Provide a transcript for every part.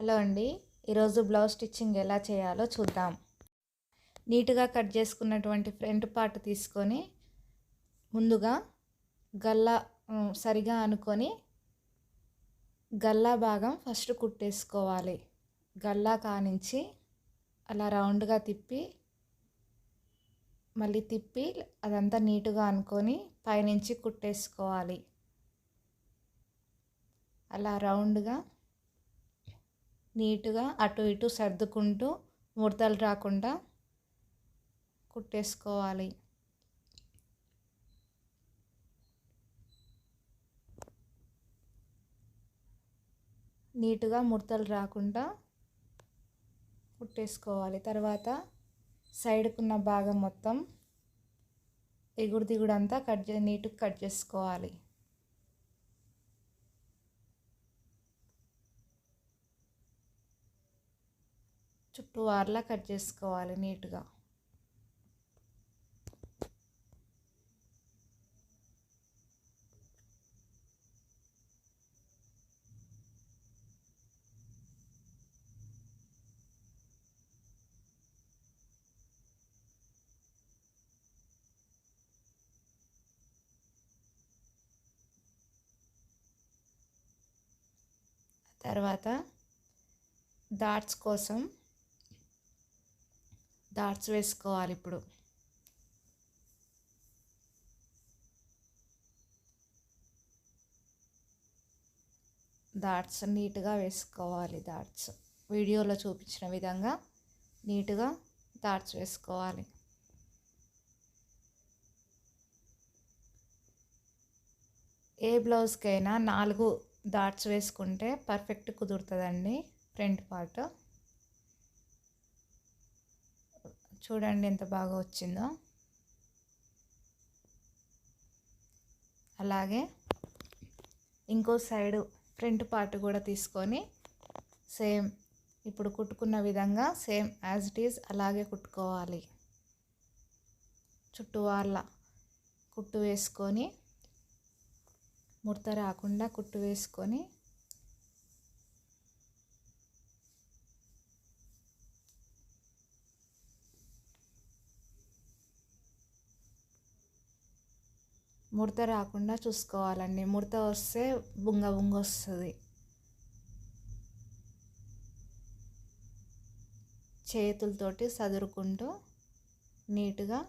Hello అండి. ఈరోజు blouse stitching ఎలా చేయాలో చూద్దాం. నీట్గా కట్ చేసుకున్నటువంటి ఫ్రంట్ పార్ట్ తీసుకొని ముందుగా గల్లా సరిగా అనుకొని గల్లా భాగం ఫస్ట్ కుట్టేసుకోవాలి. గల్లా కానించి అలా రౌండ్గా తిప్పి మళ్ళీ తిప్పి అదంతా నీట్గా అనుకొని పైనుంచి కుట్టేసుకోవాలి. అలా రౌండ్గా నీట్గా అటు ఇటు సర్దుకుంటూ ముడతలు రాకుండా కుట్టేసుకోవాలి. నీట్గా ముడతలు రాకుండా కుట్టేసుకోవాలి. తర్వాత సైడ్కున్న భాగం మొత్తం ఎగుడు దిగుడు అంతా కట్ చే నీట్గా కట్ చేసుకోవాలి. టూ అవర్లా కట్ చేసుకోవాలి నీట్గా. తర్వాత డాట్స్ కోసం డాట్స్ వేసుకోవాలి ఇప్పుడు. డాట్స్ నీట్గా వేసుకోవాలి డాట్స్ వీడియోలో చూపించిన విధంగా నీట్గా డాట్స్ వేసుకోవాలి. ఏ బ్లౌజ్కైనా నాలుగు డాట్స్ వేసుకుంటే పర్ఫెక్ట్ కుదురుతుందండి ఫ్రంట్ పార్ట్. చూడండి ఎంత బాగా వచ్చిందో. అలాగే ఇంకో సైడు ఫ్రంట్ పార్ట్ కూడా తీసుకొని సేమ్ ఇప్పుడు కుట్టుకున్న విధంగా సేమ్ యాజ్ ఇట్ ఈజ్ అలాగే కుట్టుకోవాలి. చుట్టూ వాళ్ళ కుట్టు వేసుకొని ముడత రాకుండా కుట్టు వేసుకొని ముడత రాకుండా చూసుకోవాలండి. ముడత వస్తే బుంగ బుంగ వస్తుంది. చేతులతోటి సదురుకుంటూ నీట్గా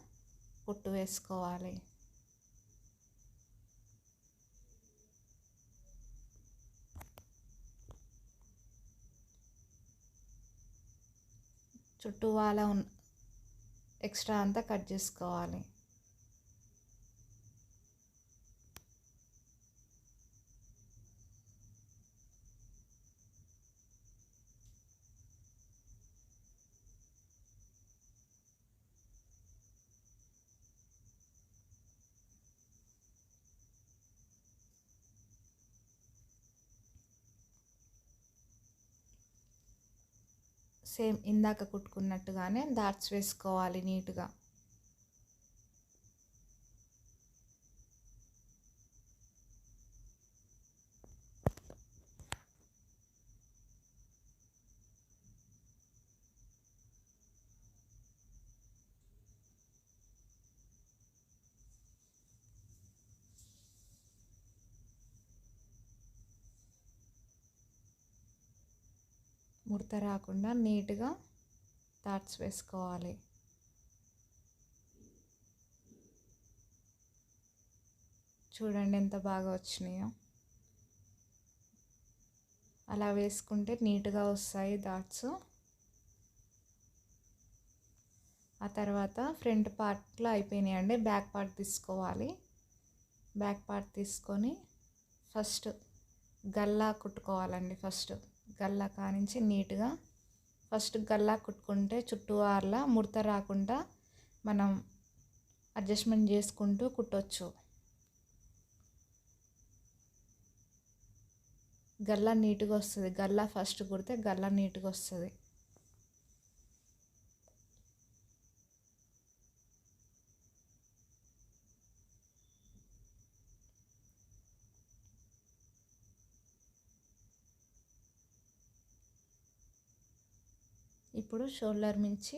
కుట్టు వేసుకోవాలి. చుట్టూ వాళ్ళ ఎక్స్ట్రా అంతా కట్ చేసుకోవాలి. సేమ్ ఇందాక కుట్టుకున్నట్టుగానే దాట్స్ వేసుకోవాలి నీట్గా. ముడత రాకుండా నీట్గా థాట్స్ వేసుకోవాలి. చూడండి ఎంత బాగా వచ్చినాయో. అలా వేసుకుంటే నీట్గా వస్తాయి డాట్స్ ఆ తర్వాత ఫ్రంట్ పార్ట్లో అయిపోయినాయండి బ్యాక్ పార్ట్ తీసుకోవాలి. బ్యాక్ పార్ట్ తీసుకొని ఫస్ట్ గల్లా కుట్టుకోవాలండి ఫస్ట్. గల్లా కానించి నీట్గా ఫస్ట్ గల్లా కుట్టుకుంటే చుట్టూ ఆర్లా ముడత రాకుండా మనం అడ్జస్ట్మెంట్ చేసుకుంటూ కుట్టొచ్చు. గల్లా నీట్గా వస్తుంది. గల్లా ఫస్ట్ కుడితే గల్లా నీట్గా వస్తుంది. ఇప్పుడు షోల్డర్ మించి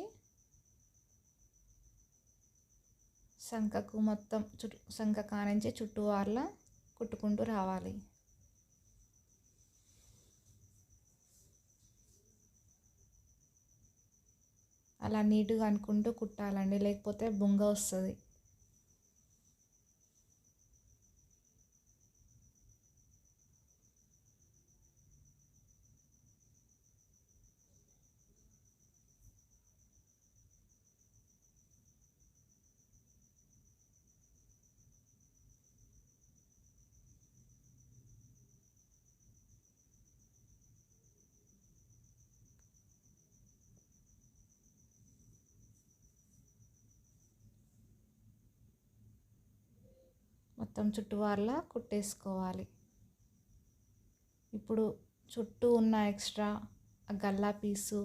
సంకకు మొత్తం చుట్టూ సంక కానించి చుట్టూ వాళ్ళ కుట్టుకుంటూ రావాలి. అలా నీట్గా అనుకుంటూ కుట్టాలండి లేకపోతే బొంగ వస్తుంది. మొత్తం చుట్టువార్లా కుట్టేసుకోవాలి. ఇప్పుడు చుట్టూ ఉన్న ఎక్స్ట్రా ఆ గల్లా పీసు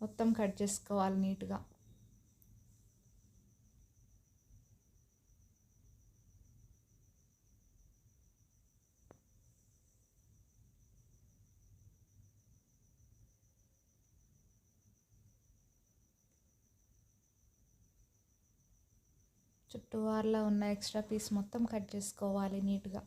మొత్తం కట్ చేసుకోవాలి నీట్గా. చుట్టూ వార్లో ఉన్న ఎక్స్ట్రా పీస్ మొత్తం కట్ చేసుకోవాలి నీట్గా.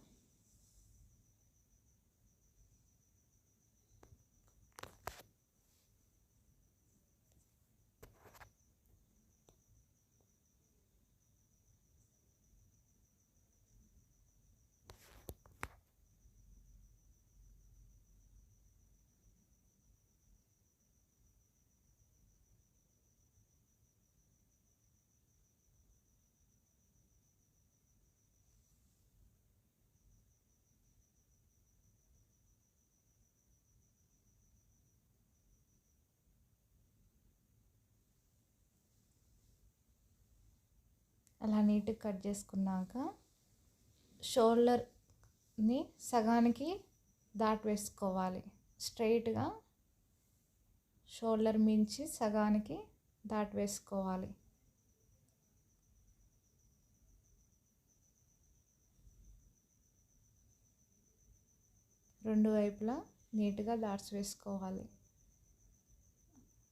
అలా నీట్గా కట్ చేసుకున్నాక షోల్డర్ని సగానికి దాటి వేసుకోవాలి స్ట్రైట్గా షోల్డర్ మించి సగానికి దాటి వేసుకోవాలి రెండు వైపులా నీట్గా డాట్స్ వేసుకోవాలి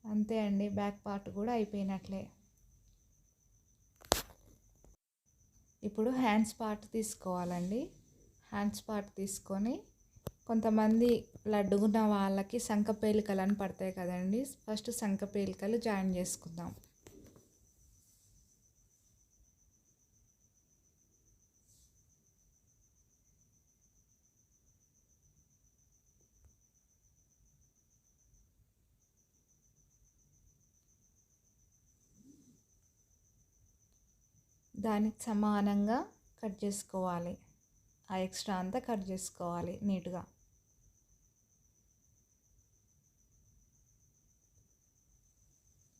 అంతే అండి బ్యాక్ పార్ట్ కూడా అయిపోయినట్లే. ఇప్పుడు హ్యాండ్స్ పార్ట్ తీసుకోవాలండి. హ్యాండ్స్ పార్ట్ తీసుకొని కొంతమంది లడ్డుగున్న వాళ్ళకి సంఖ పేలికలు అని పడతాయి కదండి. ఫస్ట్ సంఖ పేలికలు జాయిన్ చేసుకుందాం. దానికి సమానంగా కట్ చేసుకోవాలి. ఆ ఎక్స్ట్రా అంతా కట్ చేసుకోవాలి నీట్గా.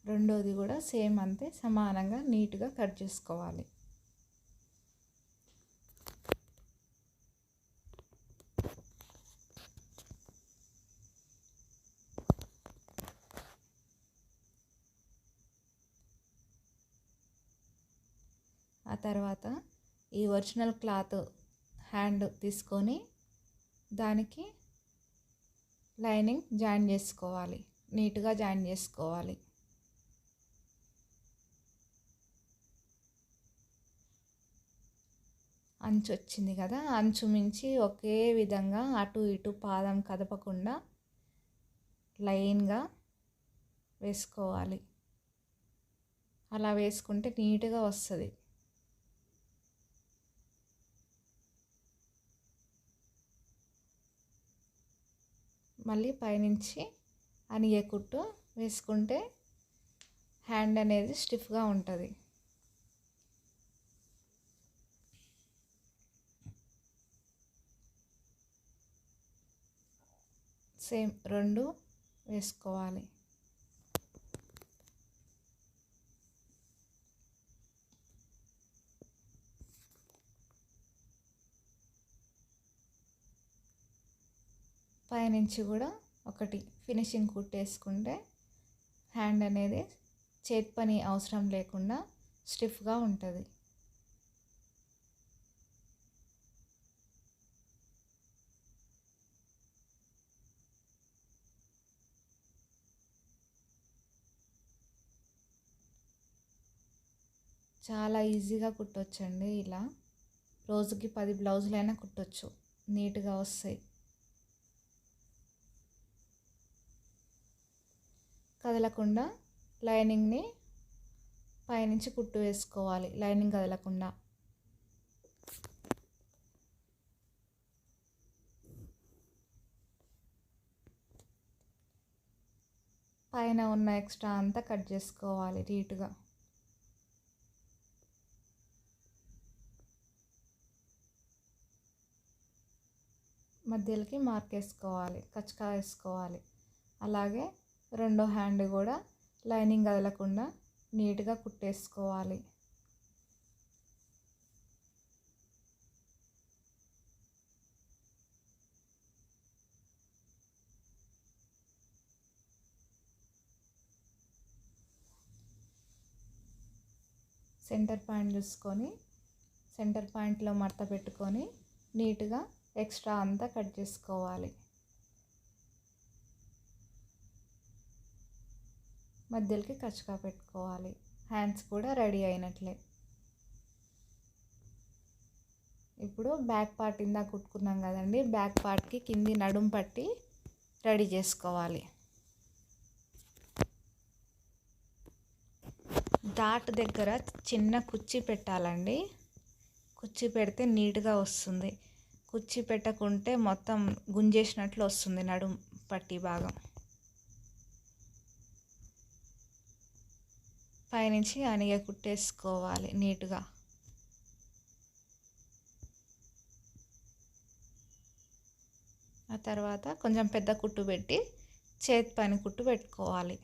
రెండోది కూడా సేమ్ అంతే సమానంగా నీట్గా కట్ చేసుకోవాలి. తర్వాత ఈ ఒరిజినల్ క్లాత్ హ్యాండ్ తీసుకొని దానికి లైనింగ్ జాయిన్ చేసుకోవాలి. నీట్గా జాయిన్ చేసుకోవాలి. అంచు వచ్చింది కదా అంచు మించి ఒకే విధంగా అటు ఇటు పాదం కదపకుండా లైన్గా వేసుకోవాలి. అలా వేసుకుంటే నీట్గా వస్తుంది. మళ్ళీ పైనుంచి అనిగే కుట్టు వేసుకుంటే హ్యాండ్ అనేది స్టిఫ్గా ఉంటుంది. సేమ్ రెండు వేసుకోవాలి. పైనుంచి కూడా ఒకటి ఫినిషింగ్ కుట్టేసుకుంటే హ్యాండ్ అనేది చేతి పని అవసరం లేకుండా స్టిఫ్గా ఉంటుంది. చాలా ఈజీగా కుట్టొచ్చండి ఇలా. రోజుకి పది బ్లౌజులైనా కుట్టచ్చు. నీట్గా వస్తాయి. కదలకుండా లైనింగ్ని పైనుంచి కుట్టు వేసుకోవాలి. లైనింగ్ కదలకుండా. పైన ఉన్న ఎక్స్ట్రా అంతా కట్ చేసుకోవాలి నీట్గా. మధ్యలోకి మార్క్ వేసుకోవాలి. కచ్చకా వేసుకోవాలి. అలాగే రెండో హ్యాండ్ కూడా లైనింగ్ కదలకుండా నీట్గా కుట్టేసుకోవాలి. సెంటర్ పాయింట్ చూసుకొని సెంటర్ పాయింట్లో మడత పెట్టుకొని నీట్గా ఎక్స్ట్రా అంతా కట్ చేసుకోవాలి. మధ్యలోకి కచ్చకా పెట్టుకోవాలి. హ్యాండ్స్ కూడా రెడీ అయినట్లే. ఇప్పుడు బ్యాక్ పార్ట్ ఇందా కుట్టుకున్నాం కదండి. బ్యాక్ పార్ట్కి కింది నడుం పట్టి రెడీ చేసుకోవాలి. డాట్ దగ్గర చిన్న కుర్చీ పెట్టాలండి. కుర్చీ పెడితే నీట్గా వస్తుంది. కుర్చీ పెట్టకుంటే మొత్తం గుంజేసినట్లు వస్తుంది నడుం పట్టి భాగం. పైనుంచి అనిగ కుట్టేసుకోవాలి నీట్గా. ఆ తర్వాత కొంచెం పెద్ద కుట్టు పెట్టి చేతి పైన కుట్టు పెట్టుకోవాలి.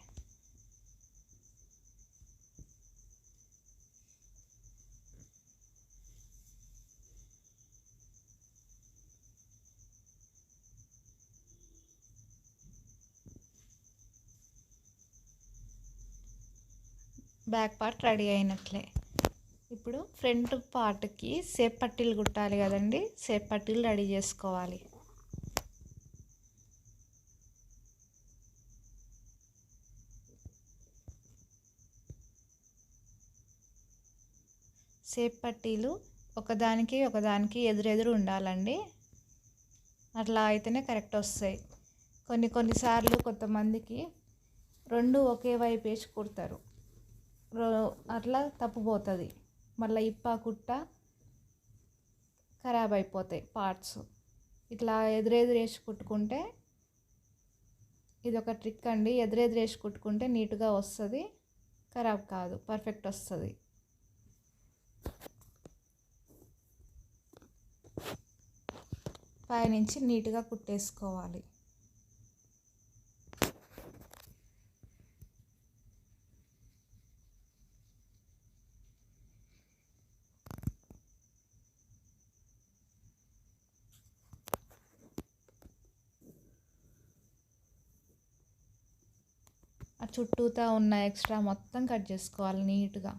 బ్యాక్ పార్ట్ రెడీ అయినట్లే. ఇప్పుడు ఫ్రంట్ పార్ట్కి సేప్ పట్టీలు కుట్టాలి కదండి సేప్ పట్టీలు రెడీ చేసుకోవాలి. సేప్ పట్టీలు ఒకదానికి ఒకదానికి ఎదురెదురు ఉండాలండి. అట్లా అయితేనే కరెక్ట్ వస్తాయి. కొన్ని కొన్నిసార్లు కొంతమందికి రెండు ఒకే వైపు వేసి కుడతారు. అట్లా తప్పుపోతుంది. మళ్ళీ ఇప్ప కుట్ట ఖరాబ్ అయిపోతాయి పార్ట్స్. ఇట్లా ఎదురెదురేసి కుట్టుకుంటే ఇది ఒక ట్రిక్ అండి. ఎదురెదురేసి కుట్టుకుంటే నీట్గా వస్తుంది ఖరాబ్ కాదు పర్ఫెక్ట్ వస్తుంది. పైనుంచి నీట్గా కుట్టేసుకోవాలి. ఆ చుట్టూతా ఉన్న ఎక్స్ట్రా మొత్తం కట్ చేసుకోవాలి నీట్గా.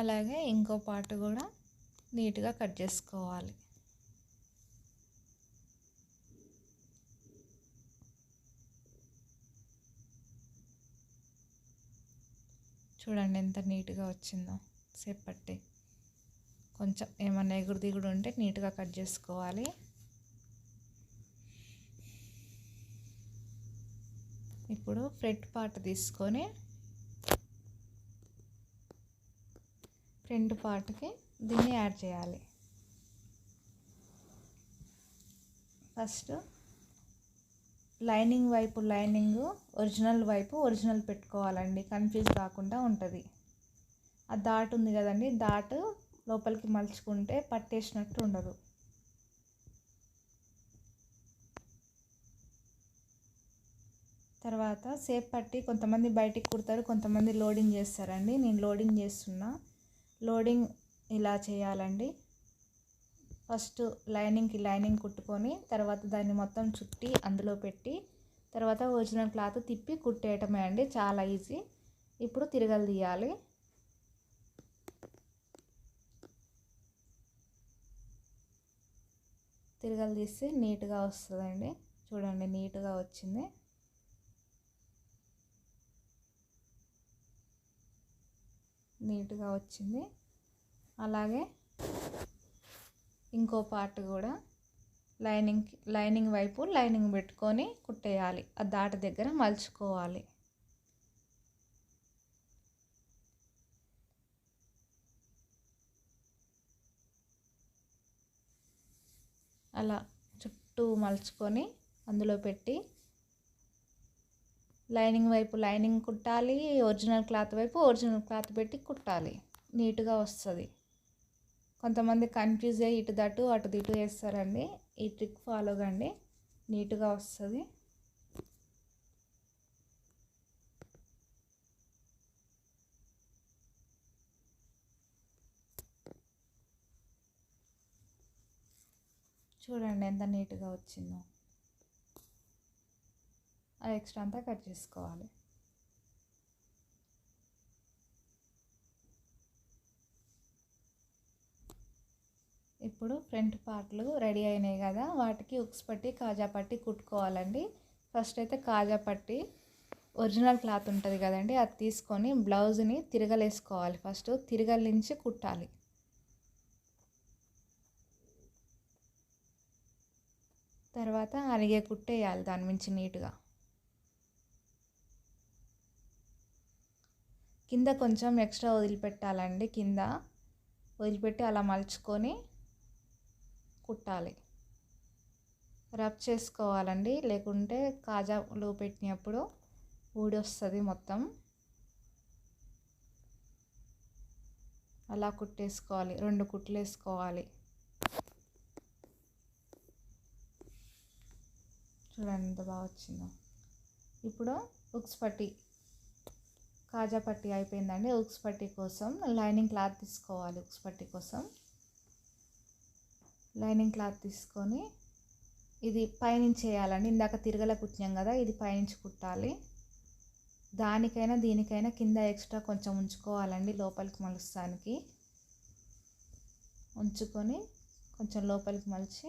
అలాగే ఇంకో పార్ట్ కూడా నీట్గా కట్ చేసుకోవాలి. చూడండి ఎంత నీట్గా వచ్చిందో సేపట్టి కొంచెం ఏమన్నా ఎగురు దిగుడు ఉంటే నీట్గా కట్ చేసుకోవాలి. ఇప్పుడు ఫ్రంట్ పార్ట్ తీసుకొని ఫ్రంట్ పార్ట్కి దీన్ని యాడ్ చేయాలి. ఫస్ట్ లైనింగ్ వైపు లైనింగ్ ఒరిజినల్ వైపు ఒరిజినల్ పెట్టుకోవాలండి. కన్ఫ్యూజ్ కాకుండా ఉంటుంది. ఆ దాట్ ఉంది కదండి దాట్ లోపలికి మలుచుకుంటే పట్టేసినట్టు ఉండదు. తర్వాత సేప్ పట్టి కొంతమంది బయటికి కుడతారు కొంతమంది లోడింగ్ చేస్తారండి. నేను లోడింగ్ చేస్తున్నా. లోడింగ్ ఇలా చేయాలండి. ఫస్ట్ లైనింగ్కి లైనింగ్ కుట్టుకొని తర్వాత దాన్ని మొత్తం చుట్టి అందులో పెట్టి తర్వాత ఒరిజినల్ క్లాత్ తిప్పి కుట్టేయటమే అండి. చాలా ఈజీ. ఇప్పుడు తిరగలు తీయాలి. తిరగలు తీస్తే నీట్గా వస్తుందండి. చూడండి నీట్గా వచ్చింది. నీట్గా వచ్చింది. అలాగే ఇంకో పార్ట్ కూడా. లైనింగ్ లైనింగ్ వైపు లైనింగ్ పెట్టుకొని కుట్టేయాలి. ఆ దాటి దగ్గర మలుచుకోవాలి. అలా చుట్టూ మలుచుకొని అందులో పెట్టి లైనింగ్ వైపు లైనింగ్ కుట్టాలి ఒరిజినల్ క్లాత్ వైపు ఒరిజినల్ క్లాత్ పెట్టి కుట్టాలి. నీట్గా వస్తుంది. కొంతమంది కన్ఫ్యూజ్ అయ్యి ఇటు దటు అటు ఇటు వేస్తారండి ఈ ట్రిక్ ఫాలో కండి. నీట్గా వస్తుంది. చూడండి ఎంత నీట్గా వచ్చిందో. అది ఎక్స్ట్రా అంతా కట్ చేసుకోవాలి. ఇప్పుడు ఫ్రంట్ పార్ట్లు రెడీ అయినాయి కదా వాటికి ఉక్స్ పట్టి కాజా పట్టి కుట్టుకోవాలండి. ఫస్ట్ అయితే కాజా పట్టి ఒరిజినల్ క్లాత్ ఉంటుంది కదండి అది తీసుకొని బ్లౌజ్ని తిరగలేసుకోవాలి ఫస్ట్ తిరగలించి కుట్టాలి. తర్వాత అరిగే కుట్టేయాలి దాని మించి నీట్గా. కింద కొంచెం ఎక్స్ట్రా వదిలిపెట్టాలండి కింద. వదిలిపెట్టి అలా మలుచుకొని కుట్టాలి. రబ్ చేసుకోవాలండి లేకుంటే కాజాలో పెట్టినప్పుడు ఊడి వస్తుంది మొత్తం. అలా కుట్టేసుకోవాలి రెండు కుట్లు వేసుకోవాలి. చూడండి ఎంత బాగా వచ్చిందో ఇప్పుడు ఉక్స్ పట్టి. కాజా పట్టి అయిపోయిందండి. ఉక్స్ పట్టి కోసం లైనింగ్ క్లాత్ తీసుకోవాలి ఉక్స్ పట్టి కోసం. లైనింగ్ క్లాత్ తీసుకొని ఇది పైనుంచి వేయాలండి ఇందాక తిరగల కుట్టినాం కదా ఇది పైనుంచి కుట్టాలి. దానికైనా దీనికైనా కింద ఎక్స్ట్రా కొంచెం ఉంచుకోవాలండి లోపలికి మలుస్తానికి. ఉంచుకొని కొంచెం లోపలికి మలిచి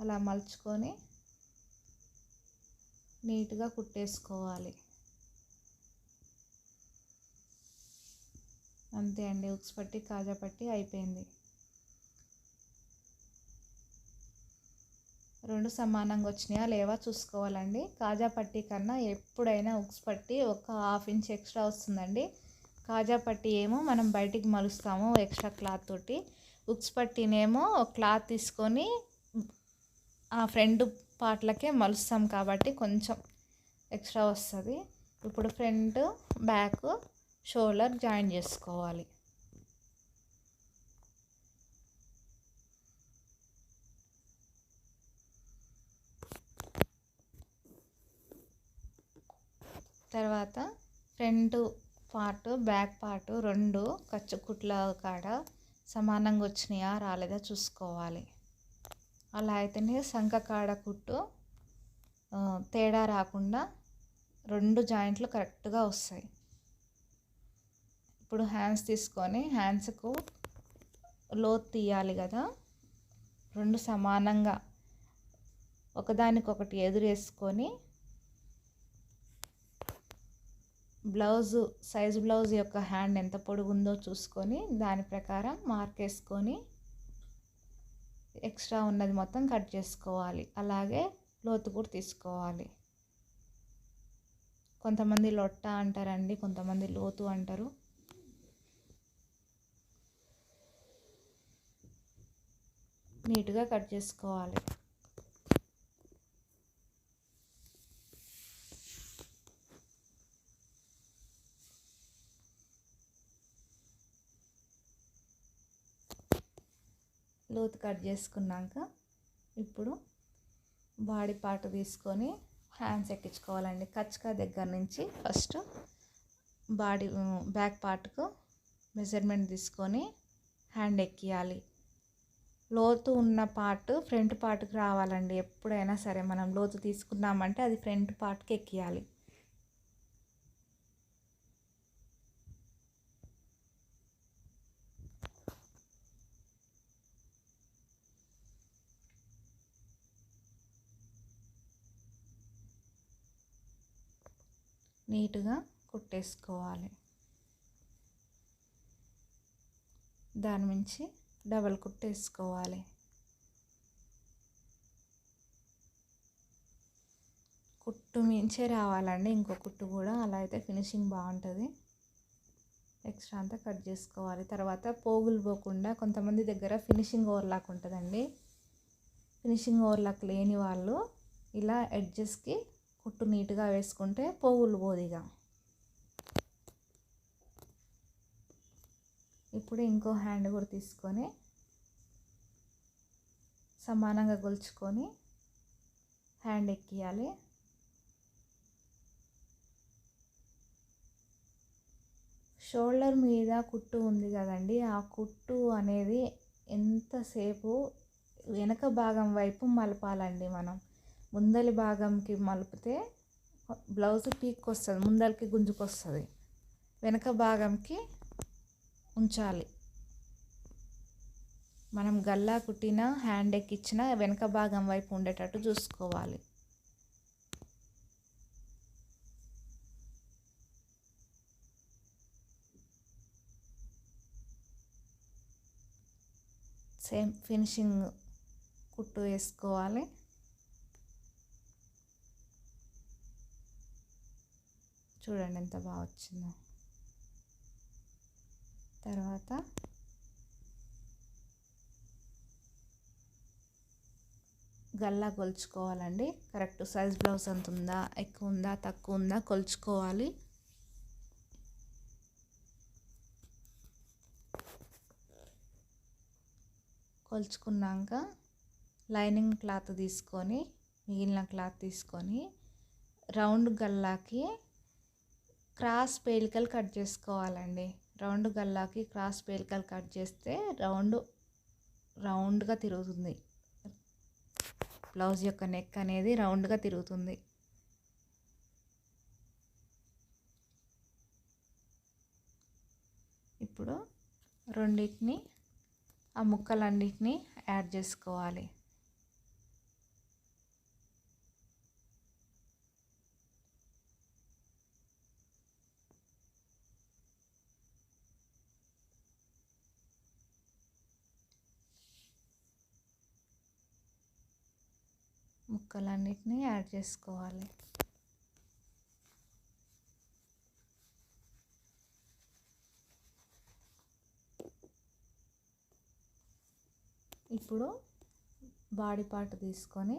అలా మలుచుకొని నీట్గా కుట్టేసుకోవాలి. అంతే అండి. ఉక్స్ పట్టి కాజా పట్టి అయిపోయింది. రెండు సమానంగా వచ్చినాయా లేవా చూసుకోవాలండి. కాజా పట్టి కన్నా ఎప్పుడైనా ఉక్స్ పట్టి ఒక హాఫ్ ఇంచ్ ఎక్స్ట్రా వస్తుందండి. కాజా పట్టి ఏమో మనం బయటికి మలుస్తాము ఎక్స్ట్రా క్లాత్ తోటి. ఉక్స్ పట్టినేమో క్లాత్ తీసుకొని ఆ ఫ్రంట్ పార్ట్లకే మలుస్తాం కాబట్టి కొంచెం ఎక్స్ట్రా వస్తుంది. ఇప్పుడు ఫ్రంట్ బ్యాక్ షోల్డర్ జాయిన్ చేసుకోవాలి. తర్వాత ఫ్రంట్ పార్ట్ బ్యాక్ పార్ట్ రెండు ఖర్చు కుట్ల కాడ సమానంగా వచ్చినాయా రాలేదా చూసుకోవాలి. అలా అయితేనే సంఖ కాడ కుట్టు తేడా రాకుండా రెండు జాయింట్లు కరెక్ట్గా వస్తాయి. ఇప్పుడు హ్యాండ్స్ తీసుకొని హ్యాండ్స్కు లోతు తీయాలి కదా రెండు సమానంగా ఒకదానికొకటి ఎదురేసుకొని బ్లౌజు సైజు బ్లౌజ్ యొక్క హ్యాండ్ ఎంత పొడుగుందో చూసుకొని దాని ప్రకారం మార్క్ వేసుకొని ఎక్స్ట్రా ఉన్నది మొత్తం కట్ చేసుకోవాలి. అలాగే లోతు కూడా తీసుకోవాలి. కొంతమంది లొట్ట అంటారండి కొంతమంది లోతు అంటారు. నీట్గా కట్ చేసుకోవాలి. లోతు కట్ చేసుకున్నాక ఇప్పుడు బాడీ పార్ట్ తీసుకొని హ్యాండ్స్ ఎక్కించుకోవాలండి. కచ్చకా దగ్గర నుంచి ఫస్ట్ బాడీ బ్యాక్ పార్ట్కు మెజర్మెంట్ తీసుకొని హ్యాండ్ ఎక్కియాలి. లోతు ఉన్న పార్ట్ ఫ్రంట్ పార్ట్కి రావాలండి. ఎప్పుడైనా సరే మనం లోతు తీసుకున్నామంటే అది ఫ్రంట్ పార్ట్కి ఎక్కియాలి. నీట్గా కుట్టేసుకోవాలి. దాని నుంచి డబల్ కుట్టేసుకోవాలి. కుట్టు మించే రావాలండి. ఇంకో కుట్టు కూడా అలా అయితే ఫినిషింగ్ బాగుంటుంది. ఎక్స్ట్రా అంతా కట్ చేసుకోవాలి. తర్వాత పోగులు పోకుండా కొంతమంది దగ్గర ఫినిషింగ్ ఓవర్లాక్ ఉంటుందండి. ఫినిషింగ్ ఓవర్లాక్ లేని వాళ్ళు ఇలా ఎడ్జెస్కి కుట్టు నీట్గా వేసుకుంటే పోగులు పోదిగా ఇప్పుడు ఇంకో హ్యాండ్ కూడా తీసుకొని సమానంగా గొలుచుకొని హ్యాండ్ ఎక్కియాలి. షోల్డర్ మీద కుట్టు ఉంది కదండి ఆ కుట్టు అనేది ఎంతసేపు వెనక భాగం వైపు మలపాలండి మనం. ముందలి భాగంకి మలిపితే బ్లౌజ్ పీక్ వస్తుంది ముందలకి గుంజుకొస్తుంది. వెనక భాగంకి ఉంచాలి. మనం గల్లా కుట్టిన హ్యాండ్ ఎక్కిచ్చిన వెనక భాగం వైపు ఉండేటట్టు చూసుకోవాలి. సేమ్ ఫినిషింగ్ కుట్టు వేసుకోవాలి. చూడండి ఎంత బాగా వచ్చిందో. తర్వాత గల్లా కొలుచుకోవాలండి. కరెక్ట్ సైజ్ బ్లౌజ్ ఎంత ఉందా ఎక్కువ ఉందా తక్కువ ఉందా కొలుచుకోవాలి. కొలుచుకున్నాక లైనింగ్ క్లాత్ తీసుకొని మిగిలిన క్లాత్ తీసుకొని రౌండ్ గల్లాకి క్రాస్ పేలికలు కట్ చేసుకోవాలండి. రౌండ్ గల్లాకి క్రాస్ పేలికలు కట్ చేస్తే రౌండ్ రౌండ్గా తిరుగుతుంది. బ్లౌజ్ యొక్క నెక్ అనేది రౌండ్గా తిరుగుతుంది. ఇప్పుడు రెండింటిని ఆ ముక్కలన్నిటిని యాడ్ చేసుకోవాలి. ముక్కలన్నిటిని యాడ్ చేసుకోవాలి. ఇప్పుడు బాడీ పార్ట్ తీసుకొని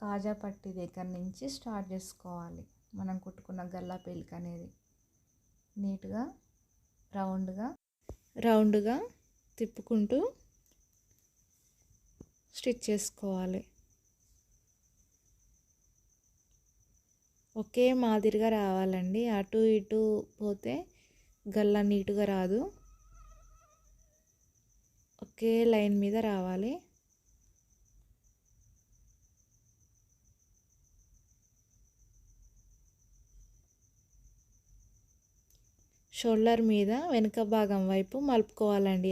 కాజా పట్టి దగ్గర నుంచి స్టార్ట్ చేసుకోవాలి. మనం కుట్టుకున్న గల్లా పేలిక అనేది నీట్గా రౌండ్గా రౌండ్గా తిప్పుకుంటూ స్టిచ్ చేసుకోవాలి. ఒకే మాదిరిగా రావాలండి. అటు ఇటు పోతే గల్ల నీటుగా రాదు. ఒకే లైన్ మీద రావాలి. షోల్డర్ మీద వెనుక భాగం వైపు మలుపుకోవాలండి.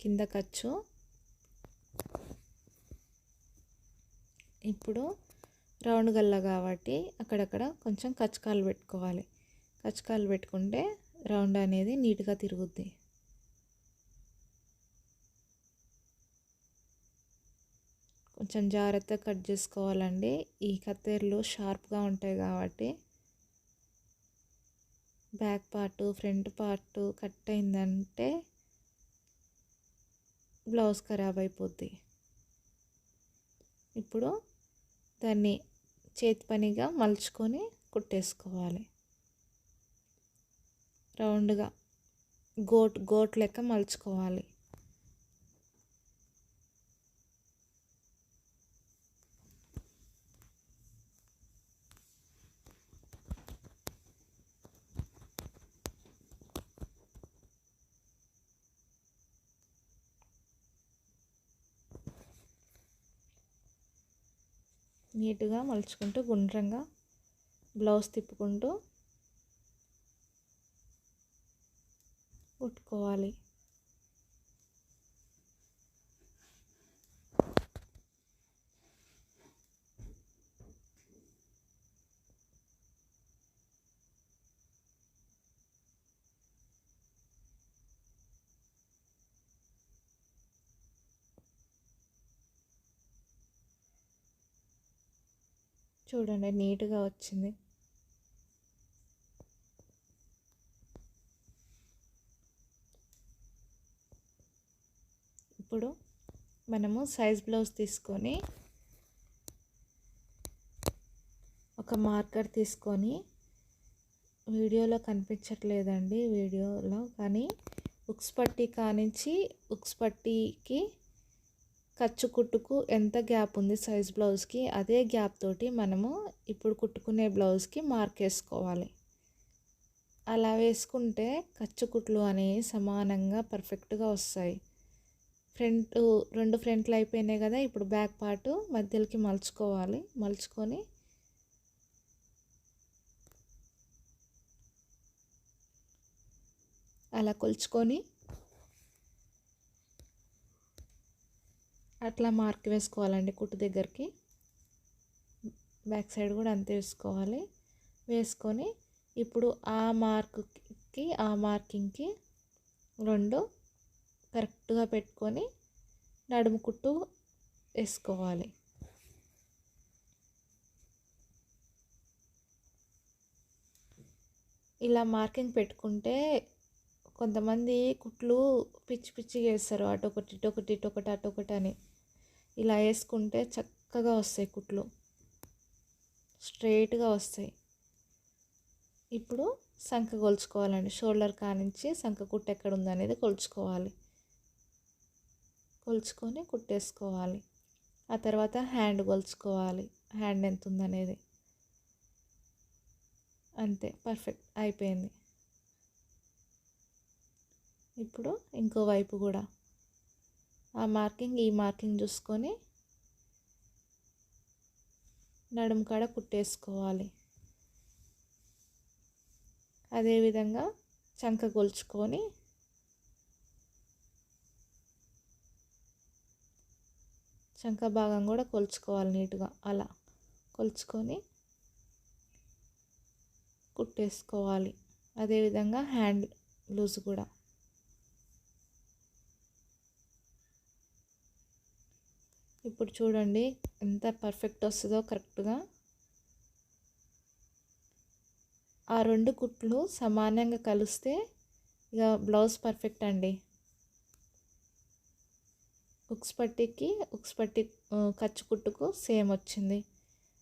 కింద ఖర్చు. ఇప్పుడు రౌండ్ గల్ల కాబట్టి అక్కడక్కడ కొంచెం కచ్చకాలు పెట్టుకోవాలి. కచ్చకాలు పెట్టుకుంటే రౌండ్ అనేది నీట్గా తిరుగుద్ది. కొంచెం జాగ్రత్తగా కట్ చేసుకోవాలండి. ఈ కత్తెరలు షార్ప్గా ఉంటాయి కాబట్టి back part front part cut అయిందంటే బ్లౌజ్ ఖరాబ్ అయిపోద్ది. ఇప్పుడు దాన్ని చేతి పనిగా మలుచుకొని కుట్టేసుకోవాలి. రౌండ్గా గోట్ గోట్ లెక్క మలుచుకోవాలి. నీట్గా మలుచుకుంటూ గుండ్రంగా బ్లౌజ్ తిప్పుకుంటూ కుట్టుకోవాలి చూడండి నీట్గా వచ్చింది. ఇప్పుడు మనము సైజ్ బ్లౌజ్ తీసుకొని ఒక మార్కర్ తీసుకొని వీడియోలో కనిపించట్లేదండి వీడియోలో. కానీ ఉక్స్ పట్టి కానించి ఉక్స్ పట్టీకి ఖర్చు కుట్టుకు ఎంత గ్యాప్ ఉంది సైజ్ బ్లౌజ్కి అదే గ్యాప్ తోటి మనము ఇప్పుడు కుట్టుకునే బ్లౌజ్కి మార్క్ వేసుకోవాలి. అలా వేసుకుంటే ఖర్చు కుట్లు అనేవి సమానంగా పర్ఫెక్ట్గా వస్తాయి. ఫ్రంట్ రెండు ఫ్రంట్లు అయిపోయినాయి కదా ఇప్పుడు బ్యాక్ పార్ట్ మధ్యలోకి మలుచుకోవాలి. మలుచుకొని అలా కొలుచుకొని అట్లా మార్క్ వేసుకోవాలండి కుట్టు దగ్గరికి. బ్యాక్ సైడ్ కూడా అంతే వేసుకోవాలి. వేసుకొని ఇప్పుడు ఆ మార్క్కి ఆ మార్కింగ్కి రెండు కరెక్ట్గా పెట్టుకొని నడుము కుట్టు వేసుకోవాలి. ఇలా మార్కింగ్ పెట్టుకుంటే కొంతమంది కుట్లు పిచ్చి పిచ్చిగా వేస్తారు. అటొకటి ఇటొకటి ఇటొకటి అటొకటి అని. ఇలా వేసుకుంటే చక్కగా వస్తాయి కుట్లు. స్ట్రైట్గా వస్తాయి. ఇప్పుడు సంఖ కొలుచుకోవాలండి. షోల్డర్ కానించి సంఖ కుట్టు ఎక్కడ ఉందనేది కొలుచుకోవాలి. కొలుచుకొని కుట్టేసుకోవాలి. ఆ తర్వాత హ్యాండ్ కొలుచుకోవాలి. హ్యాండ్ ఎంత ఉందనేది. అంతే పర్ఫెక్ట్ అయిపోయింది. ఇప్పుడు ఇంకో వైపు కూడా. ఆ మార్కింగ్ ఈ మార్కింగ్ చూసుకొని నడుము కాడ కుట్టేసుకోవాలి. అదేవిధంగా చంక కొలుచుకొని చంక భాగం కూడా కొలుచుకోవాలి నీట్గా. అలా కొలుచుకొని కుట్టేసుకోవాలి. అదేవిధంగా హ్యాండ్ లూజ్ కూడా. ఇప్పుడు చూడండి ఎంత పర్ఫెక్ట్ వస్తుందో కరెక్ట్గా ఆ రెండు కుట్లు సమానంగా కలిస్తే ఇక బ్లౌజ్ పర్ఫెక్ట్ అండి. ఉక్స్ పట్టికి ఉక్స్ పట్టి ఖర్చు కుట్టుకు సేమ్ వచ్చింది.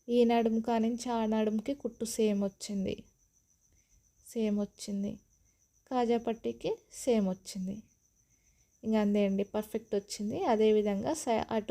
ఈ నడుముకా నుంచి ఆ నడుముకి కుట్టు సేమ్ వచ్చింది. సేమ్ వచ్చింది. కాజా పట్టికి సేమ్ వచ్చింది. ఇంకా అంతే అండి పర్ఫెక్ట్ వచ్చింది. అదేవిధంగా అటు